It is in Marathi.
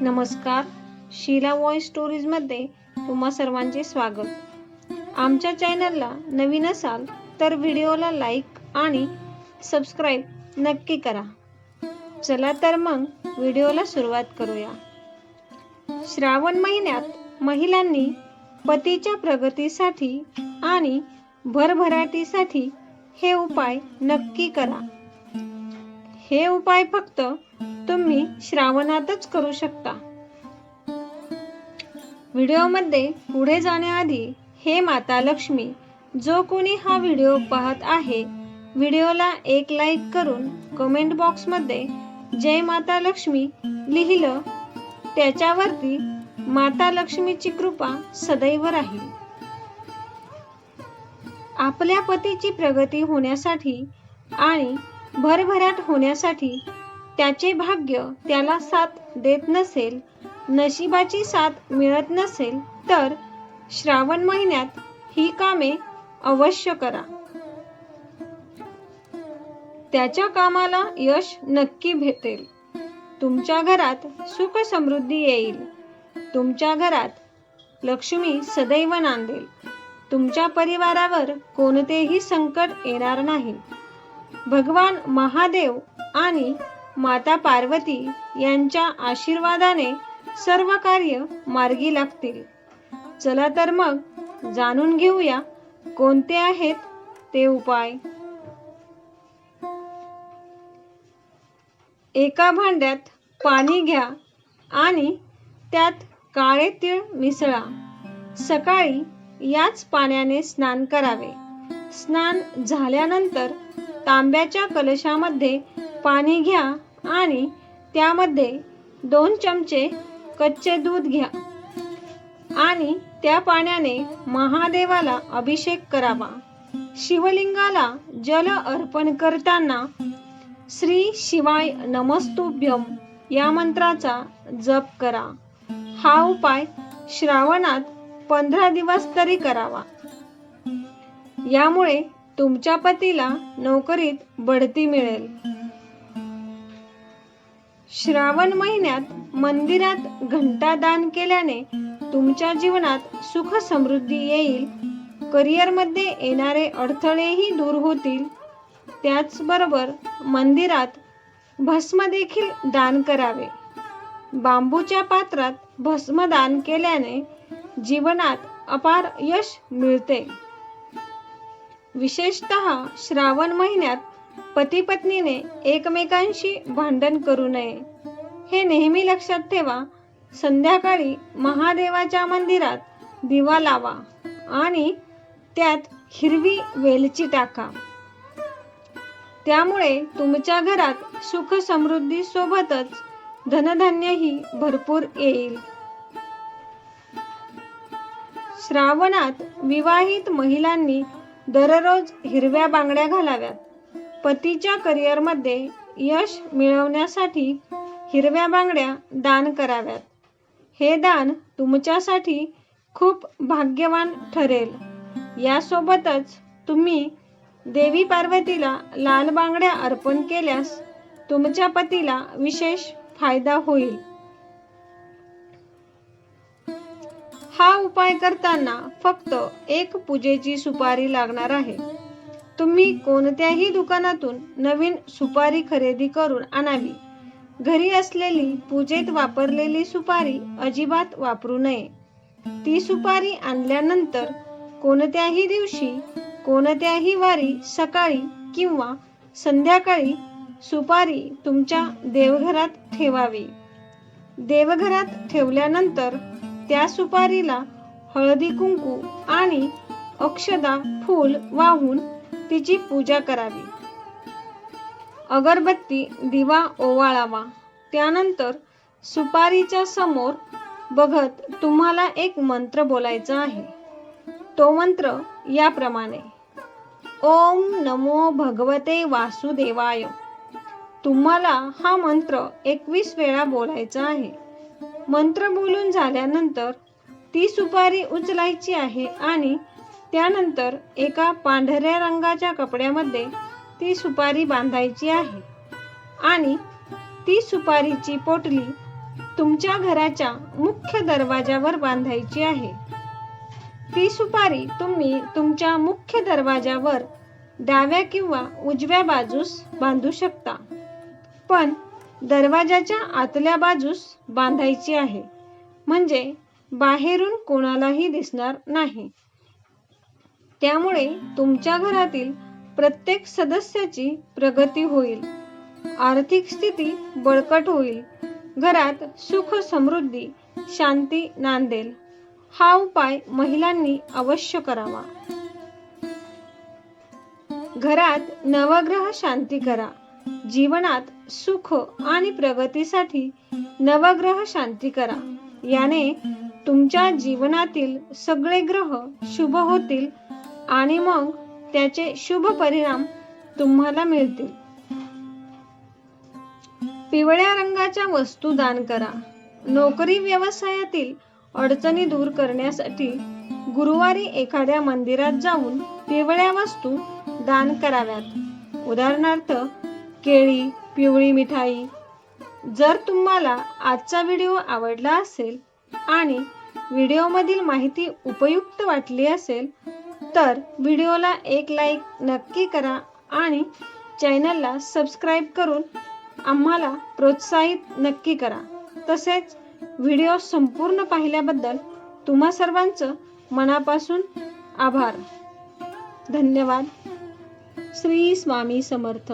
नमस्कार. शीला वॉइस स्टोरीजमध्ये तुम्हा सर्वांचे स्वागत. आमच्या चॅनलला नवीन असाल तर व्हिडिओला लाईक आणि सबस्क्राईब नक्की करा. चला तर मग व्हिडिओला सुरुवात करूया. श्रावण महिन्यात महिलांनी पतीच्या प्रगतीसाठी आणि भरभराटीसाठी हे उपाय नक्की करा. हे उपाय फक्त तुम्ही श्रावणातच करू शकता. व्हिडिओमध्ये पुढे जाण्याआधी हे माता लक्ष्मी जो कोणी हा व्हिडिओ पाहत आहे व्हिडिओला एक लाईक करून कमेंट बॉक्समध्ये जय माता लक्ष्मी लिहिलं त्याच्यावरती माता लक्ष्मीची कृपा सदैव राहील. आपल्या पतीची प्रगती होण्यासाठी आणि भरभराट होण्यासाठी त्याचे भाग्य त्याला साथ देत नसेल नशिबाची साथ मिळत नसेल तर श्रावण महिन्यात ही कामे अवश्य करा. त्याच्या कामाला यश नक्की भेटेल. तुमच्या घरात सुख समृद्धी येईल. तुमच्या घरात लक्ष्मी सदैव नांदेल. तुमच्या परिवारावर कोणतेही संकट येणार नाही. भगवान महादेव आणि माता पार्वती यांच्या आशीर्वादाने सर्व कार्य मार्गी लागतील. चला तर मग जाणून घेऊया कोणते आहेत ते उपाय. एका भांड्यात पाणी घ्या आणि त्यात काळे तीळ मिसळा. सकाळी याच पाण्याने स्नान करावे. स्नान झाल्यानंतर तांब्याच्या कलशामध्ये पाणी घ्या आणि त्यामध्ये दोन चमचे कच्चे दूध घ्या. आणि त्या पाण्याने महादेवाला अभिषेक करावा. शिवलिंगाला जल अर्पण करताना श्री शिवाय नमस्तुभ्यम या मंत्राचा जप करा. हा उपाय श्रावणात पंधरा दिवस तरी करावा. यामुळे तुमच्या पतीला नोकरीत बढती मिळेल. श्रावण महिन्यात मंदिरात घंटा दान केल्याने तुमच्या जीवनात सुख समृद्धी येईल. करिअरमध्ये येणारे अडथळेही दूर होतील. त्याचबरोबर मंदिरात भस्म देखील दान करावे. बांबूच्या पात्रात भस्म दान केल्याने जीवनात अपार यश मिळते. विशेषतः श्रावण महिन्यात पती पत्नीने एकमेकांशी भांडण करू नये. हे नेहमी लक्षात ठेवा. संध्याकाळी महादेवाच्या मंदिरात दिवा लावा आणि त्यात हिरवी वेलची टाका. त्यामुळे तुमच्या घरात सुख समृद्धी सोबतच धनधान्यही भरपूर येईल. श्रावणात विवाहित महिलांनी दररोज हिरव्या बांगड्या घालाव्यात. पतीच्या करिअरमध्ये यश मिळवण्यासाठी हिरव्या बांगड्या दान कराव्यात. हे दान तुमच्यासाठी खूप भाग्यवान ठरेल. यासोबतच तुम्ही देवी पार्वतीला लाल बांगड्या अर्पण केल्यास तुमच्या पतीला विशेष फायदा होईल. हा उपाय करताना फक्त एक पूजेची सुपारी लागणार आहे. तुम्ही कोणत्याही दुकानातून नवीन सुपारी खरेदी करून आणावी. घरी असलेली पूजेत वापरलेली सुपारी अजिबात वापरू नये. ती सुपारी आणल्यानंतर कोणत्याही दिवशी कोणत्याही वारी सकाळी किंवा संध्याकाळी सुपारी तुमच्या देवघरात ठेवावी. देवघरात ठेवल्यानंतर त्या सुपारीला हळदी कुंकू आणि अक्षदा फूल वाहून तिची पूजा करावी. अगरबत्ती दिवा ओवाळावा. त्यानंतर सुपारीच्या समोर बघत तुम्हाला एक मंत्र बोलायचा आहे. तो मंत्र याप्रमाणे ओम नमो भगवते वासुदेवाय. तुम्हाला हा मंत्र एकवीस वेळा बोलायचा आहे. मंत्र बोलून झाल्यानंतर ती सुपारी उचलायची आहे आणि त्यानंतर एका पांढऱ्या रंगाच्या कपड्यामध्ये ती सुपारी बांधायची आहे. आणि ती सुपारीची पोटली तुमच्या घराच्या मुख्य दरवाजावर बांधायची आहे. ती सुपारी तुम्ही तुमच्या मुख्य दरवाजावर डाव्या किंवा उजव्या बाजूस बांधू शकता. पण दरवाजाच्या आतल्या बाजूस बांधायची आहे. म्हणजे बाहेरून कोणालाही दिसणार नाही. त्यामुळे तुमच्या घरातील प्रत्येक सदस्याची प्रगती होईल. आर्थिक स्थिती बळकट होईल. घरात सुख समृद्धी शांती नांदेल. हा उपाय महिलांनी अवश्य करावा. घरात नवग्रह शांती करा. जीवनात सुख आणि प्रगतीसाठी नवग्रह शांती करा. याने तुमच्या जीवनातील सगळे ग्रह शुभ होतील आणि मग त्याचे शुभ परिणाम तुम्हाला मिळतील. पिवळ्या रंगाच्या वस्तू दान करा. नोकरी व्यवसायातील अडचणी दूर करण्यासाठी गुरुवारी एखाद्या मंदिरात जाऊन पिवळ्या वस्तू दान कराव्यात. उदाहरणार्थ केळी पिवळी मिठाई. जर तुम्हाला आजचा व्हिडिओ आवडला असेल आणि व्हिडिओमधील माहिती उपयुक्त वाटली असेल तर व्हिडिओला एक लाईक नक्की करा आणि चॅनलला सबस्क्राईब करून आम्हाला प्रोत्साहित नक्की करा. तसेच व्हिडिओ संपूर्ण पाहिल्याबद्दल तुम्हा सर्वांचं मनापासून आभार. धन्यवाद. श्री स्वामी समर्थ.